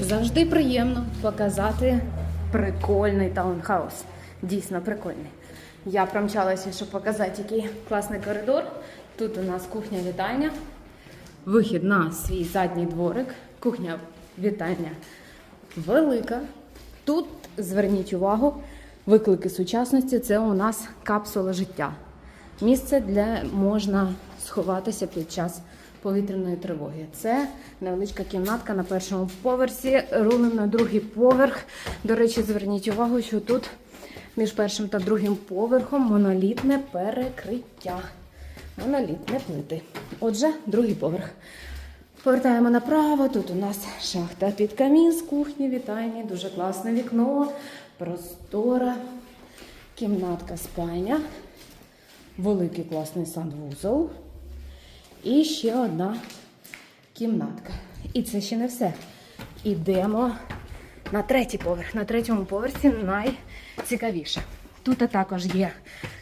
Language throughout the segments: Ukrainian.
Завжди приємно показати прикольний таунхаус. Дійсно прикольний. Я промчалася, щоб показати, який класний коридор. Тут у нас кухня вітальня, вихід на свій задній дворик. Кухня вітальня велика. Тут зверніть увагу, виклики сучасності це у нас капсула життя. Місце, де можна сховатися під час повітряної тривоги. Це невеличка кімнатка на першому поверсі, рулем на другий поверх. До речі, зверніть увагу, що тут між першим та другим поверхом монолітне перекриття. Монолітне плити. Отже, другий поверх. Повертаємо направо. Тут у нас шахта під камін з кухні, вітальні, дуже класне вікно, простора, кімнатка спальня, великий класний санвузол. І ще одна кімнатка. І це ще не все. Ідемо на третій поверх. На третьому поверсі найцікавіше. Тут також є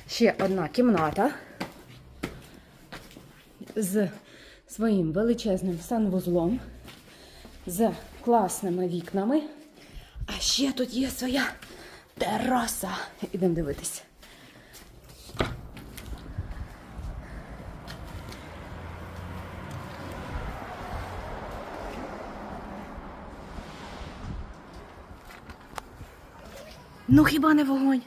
ще одна кімната з своїм величезним санвузлом, з класними вікнами. А ще тут є своя тераса. Ідемо дивитися. Ну хіба не вогонь?